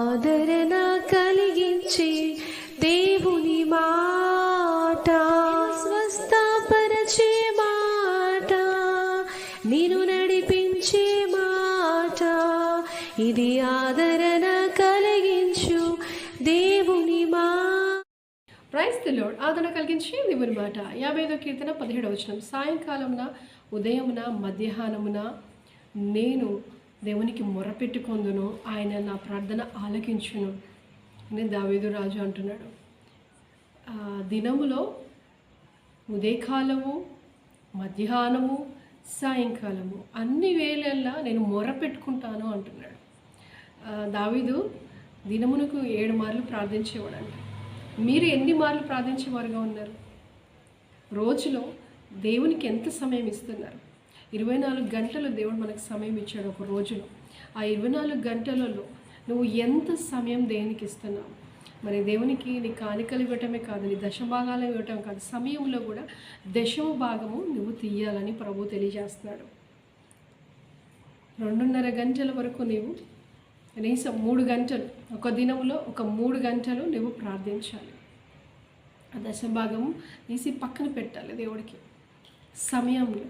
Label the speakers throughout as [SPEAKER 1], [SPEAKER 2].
[SPEAKER 1] ఆదరణ కలిగించి దేవుని మాట. స్వస్థపరచే మాట. నేను నడిపించే మాట. ఇది ఆదరణ కలిగించు దేవుని మా.
[SPEAKER 2] ప్రైస్ ది ఆదరణ కలిగించి దేవుని మాట. యాభై ఐదో కీర్తన పదిహేడవ సాయంకాలమున ఉదయమున మధ్యాహ్నమున నేను దేవునికి మొరపెట్టుకొందును. ఆయన నా ప్రార్థన ఆలకించును అని దావేదు రాజు అంటున్నాడు. దినములో ఉదయకాలము మధ్యాహ్నము సాయంకాలము అన్ని వేళల్లా నేను మొరపెట్టుకుంటాను అంటున్నాడు. దావీదు దినమునకు ఏడు మార్లు ప్రార్థించేవాడంట. మీరు ఎన్ని మార్లు ప్రార్థించేవారుగా ఉన్నారు? రోజులో దేవునికి ఎంత సమయం ఇస్తున్నారు? ఇరవై నాలుగు గంటలు దేవుడు మనకు సమయం ఇచ్చాడు ఒక రోజులో. ఆ ఇరవై నాలుగు గంటలలో నువ్వు ఎంత సమయం దేనికి ఇస్తున్నావు? మరి దేవునికి నీ కానికలు ఇవ్వటమే కాదు నీ దశభాగాలు ఇవ్వటం కాదు సమయంలో కూడా దశమ భాగము నువ్వు తీయాలని ప్రభు తెలియజేస్తున్నాడు. రెండున్నర గంటల వరకు నీవు కనీసం మూడు గంటలు ఒక దినంలో ఒక మూడు గంటలు నువ్వు ప్రార్థించాలి. ఆ దశభాగము తీసి పక్కన పెట్టాలి దేవుడికి. సమయంలో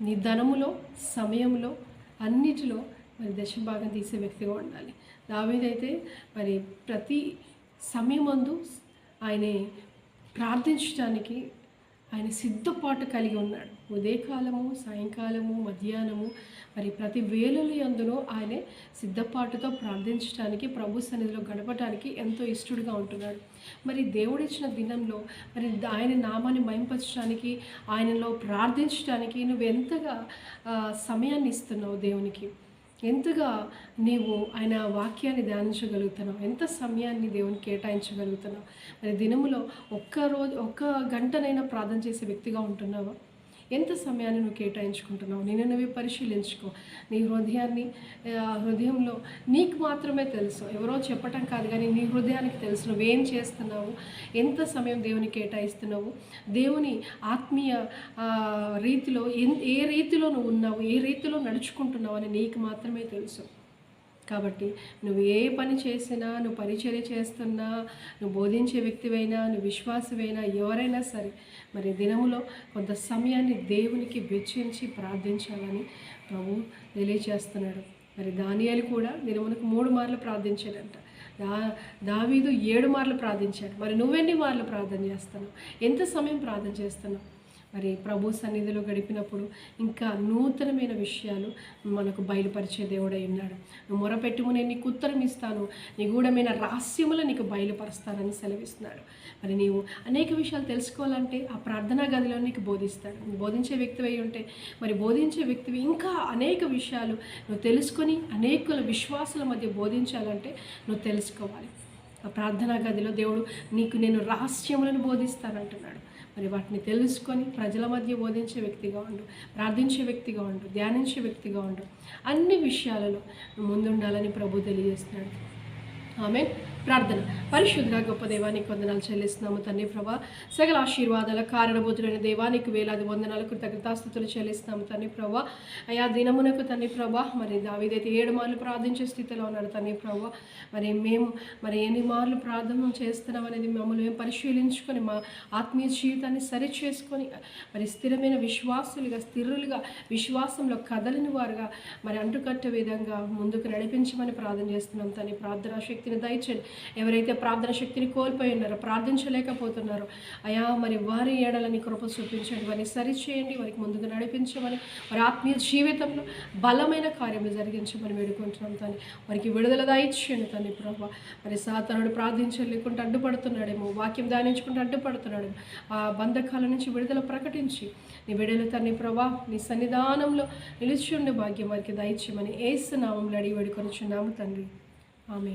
[SPEAKER 2] నీ ధనములో సమయంలో అన్నిటిలో మరి దశభాగం తీసే వ్యక్తిగా ఉండాలి. దావీదైతే మరి ప్రతి సమయమందు ఆయనే ప్రార్థించడానికి ఆయన సిద్ధపాటు కలిగి ఉన్నాడు. ఉదయకాలము సాయంకాలము మధ్యాహ్నము మరి ప్రతి వేళలు అందులో ఆయన సిద్ధపాటుతో ప్రార్థించడానికి ప్రభు సన్నిధిలో గడపడానికి ఎంతో ఇష్టడుగా ఉంటున్నాడు. మరి దేవుడిచ్చిన దినంలో మరి ఆయన నామాన్ని మయంపరచడానికి ఆయనలో ప్రార్థించడానికి నువ్వు ఎంతగా సమయాన్ని ఇస్తున్నావు దేవునికి? ఎంతగా నీవు ఆయన వాక్యాన్ని ధ్యానించగలుగుతున్నావు? ఎంత సమయాన్ని దేవుని కేటాయించగలుగుతున్నావు? మరి దినములో ఒక్క రోజు ఒక్క గంటనైనా ప్రార్థన చేసే వ్యక్తిగా ఉంటున్నావా? ఎంత సమయాన్ని నువ్వు కేటాయించుకుంటున్నావు? నేను నువ్వు పరిశీలించుకో. నీ హృదయాన్ని హృదయంలో నీకు మాత్రమే తెలుసు. ఎవరో చెప్పటం కాదు కానీ నీ హృదయానికి తెలుసు నువ్వేం చేస్తున్నావు? ఎంత సమయం దేవుని కేటాయిస్తున్నావు? దేవుని ఆత్మీయ రీతిలో ఎన్ ఏ రీతిలో నువ్వు ఉన్నావు? ఏ రీతిలో నడుచుకుంటున్నావు అని నీకు మాత్రమే తెలుసు. కాబట్టి నువ్వు ఏ పని చేసినా నువ్వు పరిచర్య చేస్తున్నా నువ్వు బోధించే వ్యక్తివైనా నువ్వు విశ్వాసమైనా ఎవరైనా సరే మరి దినములో కొంత సమయాన్ని దేవునికి వెచ్చించి ప్రార్థించాలని ప్రభు తెలియచేస్తున్నాడు మరి దానియాలు కూడా దినమునకు మూడు మార్లు ప్రార్థించాడంట. దా దావీదు ఏడు మార్లు ప్రార్థించాడు. మరి నువ్వెన్ని మార్లు ప్రార్థన చేస్తున్నావు? ఎంత సమయం ప్రార్థన చేస్తున్నావు? మరి ప్రభు సన్నిధిలో గడిపినప్పుడు ఇంకా నూతనమైన విషయాలు మనకు బయలుపరిచే దేవుడై ఉన్నాడు. నువ్వు మొరపెట్టుము నేను నీకు ఉత్తరం ఇస్తాను. నిగూఢమైన రహస్యములు నీకు బయలుపరుస్తానని సెలవిస్తున్నాడు. మరి నీవు అనేక విషయాలు తెలుసుకోవాలంటే ఆ ప్రార్థనా గదిలో నీకు బోధిస్తాడు. నువ్వు బోధించే వ్యక్తివి అయి ఉంటే మరి బోధించే వ్యక్తివి ఇంకా అనేక విషయాలు నువ్వు తెలుసుకొని అనేకుల విశ్వాసాల మధ్య బోధించాలంటే నువ్వు తెలుసుకోవాలి. ఆ ప్రార్థనా గదిలో దేవుడు నీకు నేను రహస్యములను బోధిస్తానంటున్నాడు. మరి వాటిని తెలుసుకొని ప్రజల మధ్య బోధించే వ్యక్తిగా ఉండు ప్రార్థించే వ్యక్తిగా ఉండు ధ్యానించే వ్యక్తిగా ఉండు. అన్ని విషయాలలో ముందుండాలని ప్రభు తెలియజేస్తున్నాడు. ఆమె ప్రార్థన. పరిశుద్ధ గొప్ప దేవానికి వందనాలు చెల్లిస్తున్నాము తండ్రి ప్రభా. సకల ఆశీర్వాదాల కారణభూతులైన దేవానికి వేలాది వందనాలు కృతజ్ఞతాస్థుతులు చెల్లిస్తున్నాము తండ్రి ప్రభా. అయా దినమునకు తండ్రి ప్రభా మరి దావిదైతే ఏడు మార్లు ప్రార్థించే స్థితిలో ఉన్నాడు తండ్రి ప్రభా. మరి మేము మరి ఎన్ని మార్లు ప్రార్థన చేస్తున్నాం అనేది మమ్మల్ని మేము పరిశీలించుకొని మా ఆత్మీయ జీవితాన్ని సరి చేసుకొని మరి స్థిరమైన విశ్వాసులుగా స్థిరులుగా విశ్వాసంలో కదలని వారుగా మరి అంటుకట్టే విధంగా ముందుకు నడిపించమని ప్రార్థన చేస్తున్నాం తని ప్రార్థనా శక్తిని దయచేయండి. ఎవరైతే ప్రార్థన శక్తిని కోల్పోయి ఉన్నారో ప్రార్థించలేకపోతున్నారో అయా మరి వారి ఏడలని కృప చూపించండి వారిని సరిచేయండి వారికి ముందుకు నడిపించమని వారి ఆత్మీయ జీవితంలో బలమైన కార్యములు జరిగించమని వేడుకుంటున్నాం తను వారికి విడుదల దాయిచ్చేయండి తను ప్రభా. మరి సాతనుడు ప్రార్థించలేకుండా అడ్డుపడుతున్నాడేమో వాక్యం ధ్యానించుకుంటూ అడ్డుపడుతున్నాడేమో ఆ బంధకాల నుంచి విడుదల ప్రకటించి నీ విడుదల తన్ని ప్రభా నీ సన్నిధానంలో నిలిచి ఉండే భాగ్యం వారికి దయచేయమని ఏసు నామంలో అడిగి వేడుకొని చున్నాము తండ్రి. ఆమె